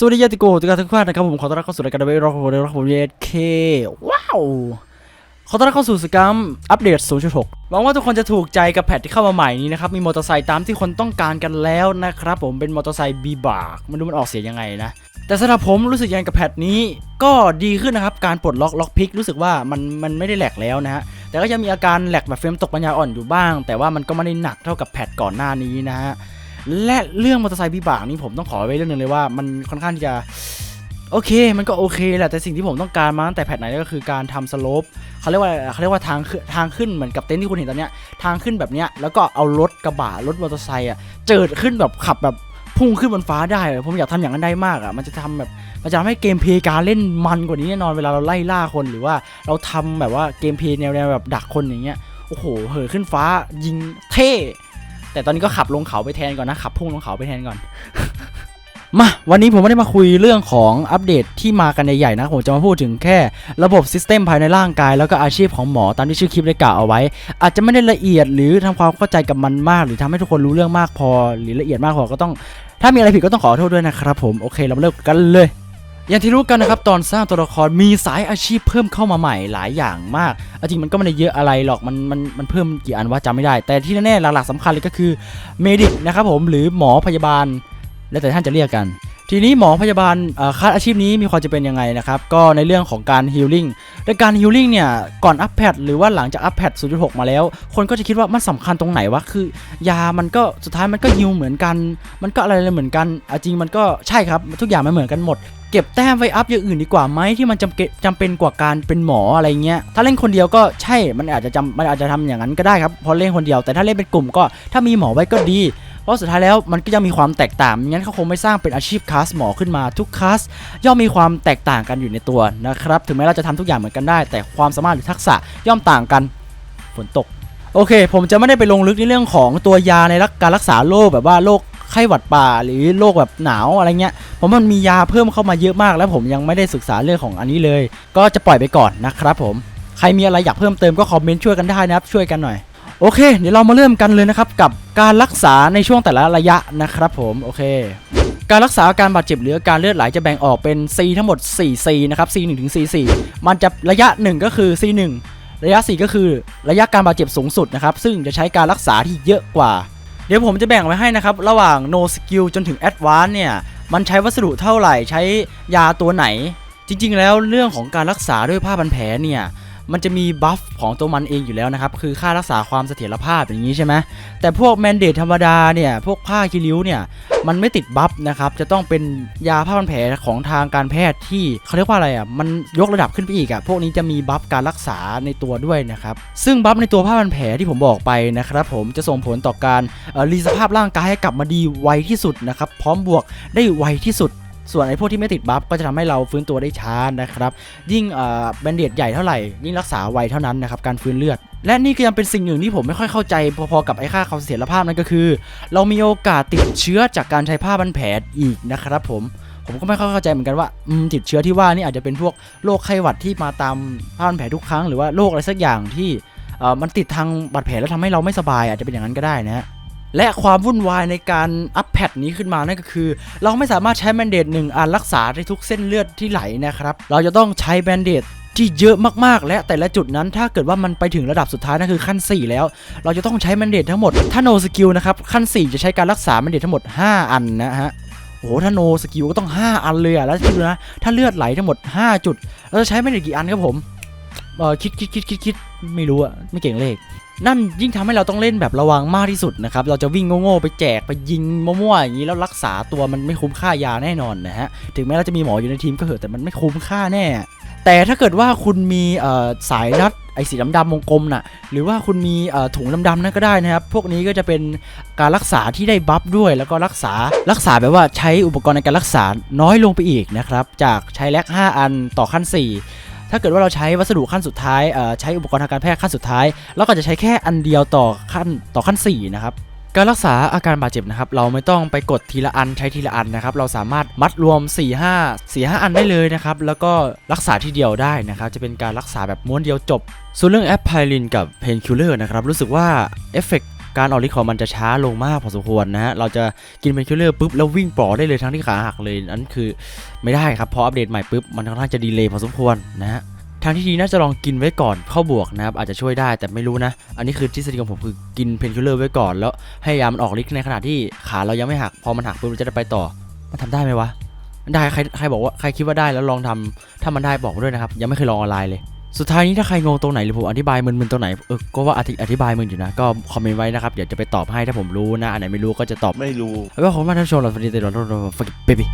สวัสดีญาติโกทุกท่านทุกท่านนะครับผมขอต้อนรับเข้าสู่รายการเวทร็อกโฮเดลร็อกโฮเดลเคว้าวขอต้อนรับเข้าสู่สกรรมอัปเดต 0.6หวังว่าทุกคนจะถูกใจกับแพทที่เข้ามาใหม่นี้นะครับ มีมอเตอร์ไซค์ตามที่คนต้องการกันแล้วนะครับผมเป็นมอเตอร์ไซค์บีบากมันดูมันออกเสียงยังไงนะ แต่สำหรับผมรู้สึกยังไงกับแพทนี้ก็ดีขึ้นนะครับ การปลดล็อกล็อกพิกรู้สึกว่ามันมันไม่ได้แหลกแล้วนะฮะแต่ก็ยังมีอาการแหลกแบบเฟรมตกปัญญาอ่อนอยู่บ้าง แต่ว่ามันก็ไม่ได้หนักเท่ากับแพทก่อนหน้านี้นะฮะ และเรื่องมอเตอร์ไซค์วิบากนี่ผมต้องขอไว้เรื่องหนึงเลยว่ามันค่อนข้างจะโอเค มันก็โอเคแหละ แต่สิ่งที่ผมต้องการมาตั้งแต่แพทไหนก็คือการทำสโลปเขาเรียกว่าเขาเรียกว่าทางทางขึ้นเหมือนกับเต็นท์ที่คุณเห็นตอนเนี้ย ทางขึ้นแบบเนี้ย แล้วก็เอารถกระบะ รถมอเตอร์ไซค์อะ เจิดขึ้นแบบขับแบบพุ่งขึ้นบนฟ้าได้ ผมอยากทำอย่างนั้นได้มากอะ มันจะทำแบบ มันจะทำให้เกมเพลย์การเล่นมันกว่านี้แน่นอน เวลาเราไล่ล่าคนหรือว่าเราทำแบบว่าเกมเพลย์แนวแบบดักคนอย่างเงี้ย โอ้โห เหินขึ้นฟ้ายิงเท่ แต่ตอนนี้ก็ขับลงเขาไปแทนก่อนนะขับพุ่งลงเขาไปแทนก่อน มาวันนี้ผมไม่ได้มาคุยเรื่องของอัปเดตที่มากันใหญ่ๆนะผมจะมาพูดถึงแค่ระบบซิสเต็มภายในร่างกาย แล้วก็อาชีพของหมอตามที่ชื่อคลิปได้กล่าวเอาไว้ อาจจะไม่ได้ละเอียดหรือทำความเข้าใจกับมันมาก หรือทำให้ทุกคนรู้เรื่องมากพอ หรือละเอียดมากพอก็ต้อง ถ้ามีอะไรผิดก็ต้องขอโทษด้วยนะครับผมโอเคเรามาเริ่มกันเลย อย่างที่รู้กันนะครับตอนสร้างตัวละครมีสายอาชีพเพิ่มเข้ามาใหม่หลายอย่างมากาจริงมันก็ไม่ได้เยอะอะไรหรอกมันมันมันเพิ่มกี่อันว่าจำไม่ได้ แต่ที่แน่ๆหลักๆสำคัญเลยก็คือเมดิกนะครับผมหรือหมอพยาบาล แล้วแต่ท่านจะเรียกกัน ทีนี้หมอพยาบาลเอ่อคาดอาชีพนี้มีความจะเป็นยังไงนะครับ ก็ในเรื่องของการฮีลลิ่งแต่การฮีลลิ่งเนี่ย ก่อนอัปแพดหรือว่าหลังจากอัปแพด0.6 มาแล้ว คนก็จะคิดว่ามันสำคัญตรงไหนวะ คือยามันก็สุดท้ายมันก็ฮิลเหมือนกัน มันก็อะไรเลยเหมือนกันจริงมันก็ใช่ครับ ทุกอย่างมันเหมือนกันหมดเก็บแต้มไว้อัพอย่างอื่นดีกว่าไหมที่มันจำเป็นจำเป็นกว่าการเป็นหมออะไรเงี้ยถ้าเล่นคนเดียวก็ใช่มันอาจจะจำมันอาจจะทำอย่างนั้นก็ได้ครับพราะเล่นคนเดียวแต่ถ้าเล่นเป็นกลุ่มก็ถ้ามีหมอไว้ก็ดี ราะสุดท้ายแล้วมันก็ยังมีความแตกต่างงั้นเขาคงไม่สร้างเป็นอาชีพคลาสหมอขึ้นมาทุกคลาสย่อมมีความแตกต่างกันอยู่ในตัวนะครับถึงแม้เราจะทำทุกอย่างเหมือนกันได้ แต่ความสามารถหรือทักษะย่อมต่างกันฝนตกโอเค ผมจะไม่ได้ไปลงลึกในเรื่องของตัวยาในรักการรักษาโรคแบบว่าโรคไข้หวัดป่าหรือโรคแบบหนาวอะไรเงี้ยผมมันมียาเพิ่มเข้ามาเยอะมาก แล้วผมยังไม่ได้ศึกษาเรื่องของอันนี้เลย ก็จะปล่อยไปก่อนนะครับผมใครมีอะไรอยากเพิ่มเติมก็คอมเมนต์ช่วยกันได้นะครับช่วยกันหน่อย โอเค เดี๋ยวเรามาเริ่มกันเลยนะครับกับการรักษาในช่วงแต่ละระยะนะครับผมโอเค การรักษาอาการบาดเจ็บหรือการเลือดไหลจะแบ่งออกเป็น C ทั้งหมด 4 C นะครับ C 1ถึง C 4มันจะระยะ 1 ก็คือ C 1ระยะ 4 ก็คือระยะการบาดเจ็บสูงสุดนะครับซึ่งจะใช้การรักษาที่เยอะกว่า เดี๋ยวผมจะแบ่งไว้ให้นะครับระหว่าง no skill จนถึง advance เนี่ยมันใช้วัสดุเท่าไหร่ใช้ยาตัวไหน จริง ๆ แล้วเรื่องของการรักษาด้วยผ้าพันแผลเนี่ย มันจะมีบัฟของตัวมันเองอยู่แล้วนะครับ คือค่ารักษาความเสถียรภาพอย่างนี้ใช่ไหมแต่พวกแมนเดตธรรมดาเนี่ย พวกผ้าคีริ้วเนี่ย มันไม่ติดบัฟนะครับ จะต้องเป็นยาผ้าพันแผลของทางการแพทย์ที่เขาเรียกว่าอะไรอะ มันยกระดับขึ้นไปอีกอะ พวกนี้จะมีบัฟการรักษาในตัวด้วยนะครับ ซึ่งบัฟในตัวผ้าพันแผลที่ผมบอกไปนะครับ ผมจะส่งผลต่อการรีสภาพร่างกายให้กลับมาดีไวที่สุดนะครับ พร้อมบวกได้ไวที่สุด ส่วนไอ้พวกที่ไม่ติดบัฟก็จะทำให้เราฟื้นตัวได้ช้านะครับ ยิ่งแบนเดียดใหญ่เท่าไหร่ยิ่งรักษาไวเท่านั้นนะครับการฟื้นเลือด และนี่ก็ยังเป็นสิ่งหนึ่งที่ผมไม่ค่อยเข้าใจพอๆกับไอ้ค่าความเสถียรภาพนั่นก็คือ เรามีโอกาสติดเชื้อจากการใช้ผ้าพันแผลอีกนะครับผมผมก็ไม่ค่อยเข้าใจเหมือนกันว่าอืมติดเชื้อที่ว่านี่อาจจะเป็นพวกโรคไข้หวัดที่มาตามผ้าพันแผลทุกครั้งหรือว่าโรคอะไรสักอย่างที่เอ่อมันติดทางบาดแผลแล้วทำให้เราไม่สบายอาจจะเป็นอย่างนั้นก็ได้นะฮะ และความวุ่นวายในการอัปแพดนี้ขึ้นมานั่นก็คือ เราไม่สามารถใช้แบนเดดหนึ่งอันรักษาได้ทุกเส้นเลือดที่ไหลนะครับ เราจะต้องใช้แบนเดดที่เยอะมากๆ และแต่ละจุดนั้นถ้าเกิดว่ามันไปถึงระดับสุดท้ายนั่นคือขั้น 4 แล้ว เราจะต้องใช้แบนเดดทั้งหมด ถ้าโนสกิลนะครับ ขั้น 4 จะใช้การรักษาแบนเดดทั้งหมด 5 อันนะฮะโอ้โหถ้าโนสกิลก็ต้อง 5 อันเลยอะแล้วคิดดูนะ ถ้าเลือดไหลทั้งหมด 5 จุด เราจะใช้แบนเดดกี่อันครับผมเออคิดคิดคิดคิดคิดไม่รู้อะไม่เก่งเลข นั่นยิ่งทำให้เราต้องเล่นแบบระวังมากที่สุดนะครับ เราจะวิ่งโง่ๆไปแจกไปยิงมั่วๆอย่างนี้แล้วรักษาตัวมันไม่คุ้มค่ายาแน่นอนนะฮะ ถึงแม้เราจะมีหมออยู่ในทีมก็เถอะแต่มันไม่คุ้มค่าแน่ แต่ถ้าเกิดว่าคุณมีสายรัดไอ้สีดำๆวงกลมน่ะหรือว่าคุณมีถุงดำๆนั่นก็ได้นะครับ พวกนี้ก็จะเป็นการรักษาที่ได้บัฟด้วย แล้วก็รักษารักษาแบบว่าใช้อุปกรณ์ในการรักษาน้อยลงไปอีกนะครับ จากใช้แลก5 อันต่อขั้น 4 ถ้าเกิดว่าเราใช้วัสดุขั้นสุดท้ายใช้อุปกรณ์ทางการแพทย์ขั้นสุดท้ายเราก็จะใช้แค่อันเดียวต่อขั้นต่อขั้น 4 นะครับการรักษาอาการบาดเจ็บนะครับเราไม่ต้องไปกดทีละอันใช้ทีละอันนะครับเราสามารถมัดรวม 4 5 4 5 อันได้เลยนะครับแล้วก็รักษาทีเดียวได้นะครับจะเป็นการรักษาแบบม้วนเดียวจบ ส่วนเรื่องแอปไพลินกับเพนคิลเลอร์นะครับรู้สึกว่าเอฟเฟก การออกฤทธิ์ของมันจะช้าลงมากพอสมควรนะฮะ เราจะกินเป็นคิลเลอร์ปุ๊บแล้ววิ่งปล่อได้เลยทั้งที่ขาหักเลยนั่นคือไม่ได้ครับพออัปเดตใหม่ปุ๊บมันค่อนข้างจะดีเลย์พอสมควรนะฮะทางที่ดีน่าจะลองกินไว้ก่อนเข้าบวกนะครับอาจจะช่วยได้แต่ไม่รู้นะ อันนี้คือทฤษฎีของผมคือกินเพนคิลเลอร์ไว้ก่อน แล้วให้ยามันออกฤทธิ์ในขณะที่ขาเรายังไม่หัก พอมันหักปุ๊บเราจะได้ไปต่อ มันทำได้ไหมวะได้ใครใครบอกว่าใครคิดว่าได้แล้วลองทำถ้ามันได้บอกด้วยนะครับยังไม่เคยลองออนไลน์เลย สุดท้ายนี้ถ้าใครงงตรงไหนหรือผมอธิบายมึนๆตรงไหนเออก็ว่าอธิอธิบายมึนอยู่นะก็คอมเมนต์ไว้นะครับเดี๋ยวจะไปตอบให้ถ้าผมรู้นะอันไหนไม่รู้ก็จะตอบไม่รู้แล้วก็ขอบคุณมากที่รับชมเราสวัสดีแต่เราเราเรา fucking baby